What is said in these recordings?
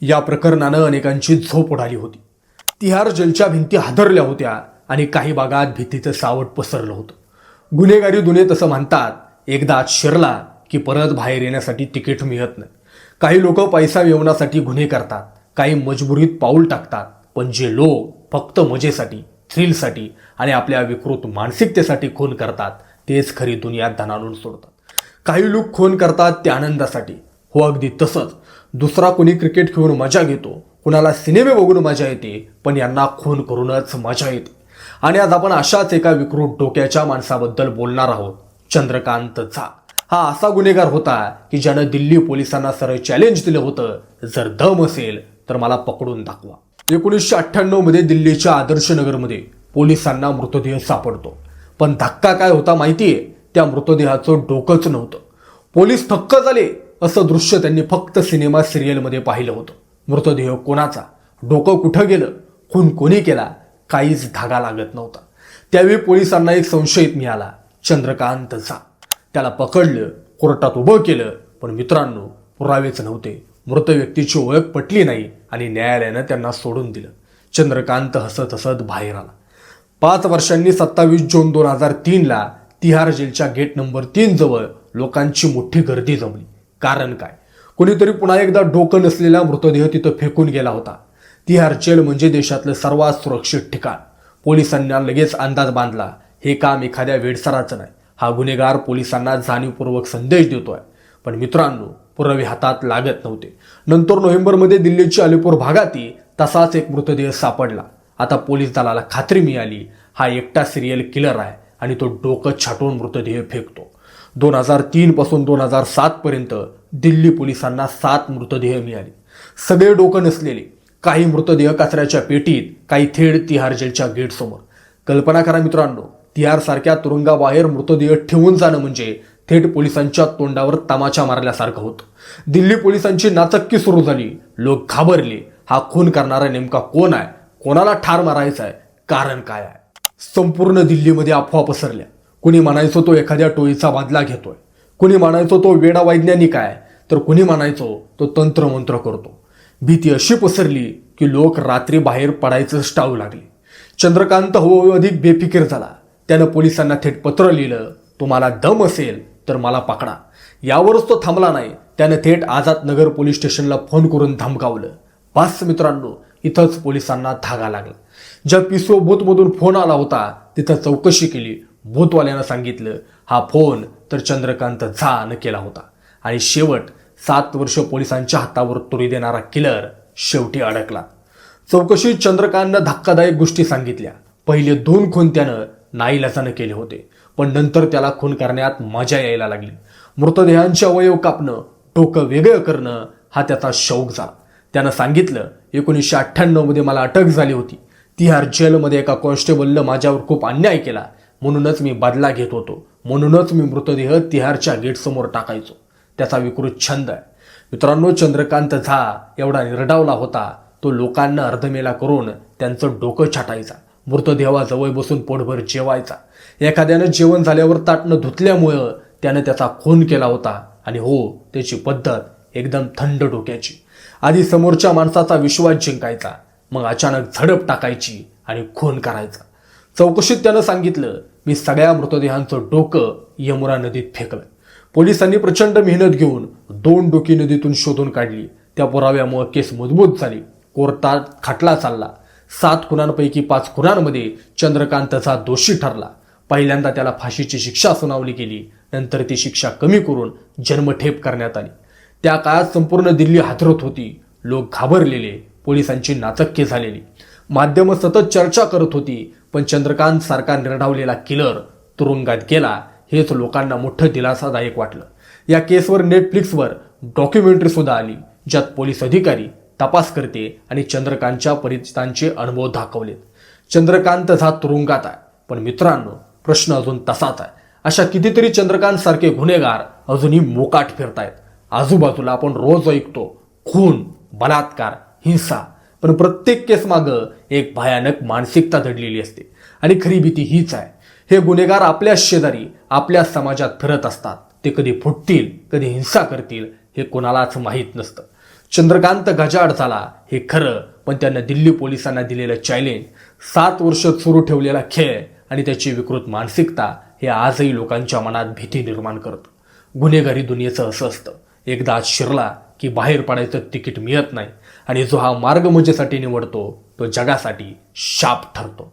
या प्रकरणानं अनेकांची झोप उडाली होती. तिहार जेलच्या भिंती हादरल्या होत्या आणि काही भागात भीतीचं सावट पसरलं होतं. गुन्हेगारी दुने तसं म्हणतात एकदा आत शिरला की परत बाहेर येण्यासाठी तिकीट मिळत नाही. काही लोक पैसा मिळवण्यासाठी गुन्हे करतात काही मजबुरीत पाऊल टाकतात पण जे लोक फक्त मजेसाठी थ्रिलसाठी आणि आपल्या विकृत मानसिकतेसाठी खून करतात तेच खरी दुनिया धनानून सोडतात. काही लोक खून करतात त्या आनंदासाठी हो अगदी तसंच. दुसरा कोणी क्रिकेट खेळून मजा घेतो कुणाला सिनेमे बघून मजा येते पण यांना खून करूनच मजा येते. आणि आज आपण अशाच एका विकृत डोक्याच्या माणसाबद्दल बोलणार आहोत चंद्रकांत झा. हा असा गुन्हेगार होता की ज्यानं दिल्ली पोलिसांना सरळ चॅलेंज दिलं होतं जर दम असेल तर मला पकडून दाखवा. एकोणीसशे अठ्ठ्याण्णवमध्ये दिल्लीच्या आदर्शनगरमध्ये पोलिसांना मृतदेह सापडतो. पण धक्का काय होता माहितीये? त्या मृतदेहाचं डोकंच नव्हतं. पोलीस थक्क झाले असं दृश्य त्यांनी फक्त सिनेमा सिरियलमध्ये पाहिलं होतं. मृतदेह कोणाचा? डोकं कुठं गेलं? खून कोणी केला? काहीच धागा लागत नव्हता. त्यावेळी पोलिसांना एक संशयित मिळाला. चंद्रकांत झा. त्याला पकडलं कोर्टात उभं केलं पण मित्रांनो पुरावेच नव्हते. मृत व्यक्तीची ओळख पटली नाही आणि न्यायालयानं त्यांना सोडून दिलं. चंद्रकांत हसत हसत बाहेर आला. पाच वर्षांनी सत्तावीस जून दोन हजार तीनला तिहार जेलच्या गेट नंबर तीन जवळ लोकांची मोठी गर्दी जमली. कारण काय? कोणीतरी पुन्हा एकदा डोकं नसलेला मृतदेह तिथं फेकून गेला होता. तिहार जेल म्हणजे देशातलं सर्वात सुरक्षित ठिकाण. पोलिसांना लगेच अंदाज बांधला हे काम एखाद्या वेडसराचं नाही. हा गुन्हेगार पोलिसांना जाणीवपूर्वक संदेश देतोय. पण मित्रांनो पुरावे हातात लागत नव्हते. नंतर नोव्हेंबरमध्ये दिल्लीच्या अलीपूर भागातही तसाच एक मृतदेह सापडला. आता पोलीस दलाला खात्री मिळाली हा एकटा सिरियल किलर आहे आणि तो डोकं छाटून मृतदेह फेकतो. दोन हजार तीनपासून दोन हजार सातपर्यंत दिल्ली पोलिसांना सात मृतदेह मिळाले. सगळे डोकं नसलेले काही मृतदेह कचऱ्याच्या पेटीत काही थेट तिहार जेलच्या गेटसमोर. कल्पना करा मित्रांनो तिहार सारख्या तुरुंगाबाहेर मृतदेह ठेवून जाणं म्हणजे थेट पोलिसांच्या तोंडावर तमाचा मारल्यासारखं होतं. दिल्ली पोलिसांची नाचक्की सुरू झाली लोक घाबरले हा खून करणारा नेमका कोण आहे? कोणाला ठार मारायचा आहे? कारण काय आहे? संपूर्ण दिल्लीमध्ये अफवा पसरल्या. कुणी म्हणायचो तो एखाद्या टोळीचा बादला घेतोय. कुणी म्हणायचो तो वेडा वैज्ञानिक आहे तर कुणी म्हणायचो तो तंत्रमंत्र करतो. भीती अशी पसरली की लोक रात्री बाहेर पडायचं टाळू लागले. चंद्रकांत हळूहळू अधिक बेफिकीर झाला. त्यानं पोलिसांना थेट पत्र लिहिलं तुम्हाला दम असेल तर मला पकडा. यावरच तो थांबला नाही. त्यानं थेट आझाद नगर पोलीस स्टेशनला फोन करून धमकावलं. पाच मित्रांनो इथंच पोलिसांना धागा लागला. ज्या पिसो बूथमधून फोन आला होता तिथं चौकशी केली. भूतवाल्यानं सांगितलं हा फोन तर चंद्रकांत झानं केला होता. आणि शेवट सात वर्ष पोलिसांच्या हातावर तुरी देणारा किलर शेवटी अडकला. चौकशीत चंद्रकांतनं धक्कादायक गोष्टी सांगितल्या. पहिले दोन खून त्यानं नाईलाजानं केले होते पण नंतर त्याला खून करण्यात मजा यायला लागली. मृतदेहांचे अवयव कापणं टोकं वेगळं करणं हा त्याचा शौक झाला. त्यानं सांगितलं एकोणीसशे अठ्ठ्याण्णवमध्ये मला अटक झाली होती. तिहार जेलमध्ये एका कॉन्स्टेबलनं माझ्यावर खूप अन्याय केला. म्हणूनच मी बदला घेत होतो. म्हणूनच मी मृतदेह तिहारच्या गेटसमोर टाकायचो. त्याचा विकृत छंद आहे. मित्रांनो चंद्रकांत झा एवढा निर्डावला होता. तो लोकांना अर्धमेला करून त्यांचं डोकं छाटायचा. मृतदेहाजवळ बसून पोटभर जेवायचा. एखाद्यानं जेवण झाल्यावर ताटणं धुतल्यामुळं त्यानं त्याचा खून केला होता. आणि हो त्याची पद्धत एकदम थंड डोक्याची. आधी समोरच्या माणसाचा विश्वास जिंकायचा. मग अचानक झडप टाकायची आणि खून करायचा. चौकशीत त्यानं सांगितलं मी सगळ्या मृतदेहांचं डोकं यमुना नदीत फेकलं. पोलिसांनी प्रचंड मेहनत घेऊन दोन डोकी नदीतून शोधून काढली. त्या पुराव्यामुळे केस मजबूत झाली. कोर्टात खटला चालला. सात खुनांपैकी पाच खुनांमध्ये चंद्रकांतचा दोषी ठरला. पहिल्यांदा त्याला फाशीची शिक्षा सुनावली गेली. नंतर ती शिक्षा कमी करून जन्मठेप करण्यात आली. त्या काळात संपूर्ण दिल्ली हादरत होती. लोक घाबरलेले. पोलिसांची नाचक्की झालेली. माध्यमं सतत चर्चा करत होती पण चंद्रकांत सारखा निर्डावलेला किलर तुरुंगात गेला हेच लोकांना मोठं दिलासादायक वाटलं. या केसवर नेटफ्लिक्सवर डॉक्युमेंटरी सुद्धा आली ज्यात पोलीस अधिकारी तपास करते आणि चंद्रकांतच्या परिचितांचे अनुभव दाखवलेत. चंद्रकांत झा तुरुंगात आहे पण मित्रांनो प्रश्न अजून तसाच आहे. अशा कितीतरी चंद्रकांत सारखे गुन्हेगार अजूनही मोकाट फिरतायत. आजूबाजूला आपण रोज ऐकतो खून बलात्कार हिंसा पण प्रत्येक केस मागं एक भयानक मानसिकता दडलेली असते. आणि खरी भीती हीच आहे. हे गुन्हेगार आपल्या शेजारी आपल्या समाजात फिरत असतात. ते कधी फुटतील कधी हिंसा करतील हे कोणालाच माहीत नसतं. चंद्रकांत गजाड झाला हे खरं पण त्यांना दिल्ली पोलिसांना दिलेलं चॅलेंज सात वर्ष सुरू ठेवलेला खेळ आणि त्याची विकृत मानसिकता हे आजही लोकांच्या मनात भीती निर्माण करतं. गुन्हेगारी दुनियेचं असं असतं. एकदा आज शिरला की बाहेर पडायचं तिकीट मिळत नाही. आणि जो हा मार्ग मजेसाठी निवडतो तो जगासाठी शाप ठरतो.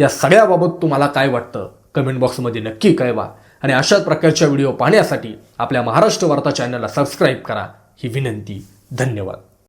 या सगळ्याबाबत तुम्हाला काय वाटतं? कमेंट बॉक्समध्ये नक्की कळवा. आणि अशाच प्रकारच्या व्हिडिओ पाहण्यासाठी आपल्या महाराष्ट्र वार्ता चॅनलला सबस्क्राईब करा. ही विनंती. धन्यवाद.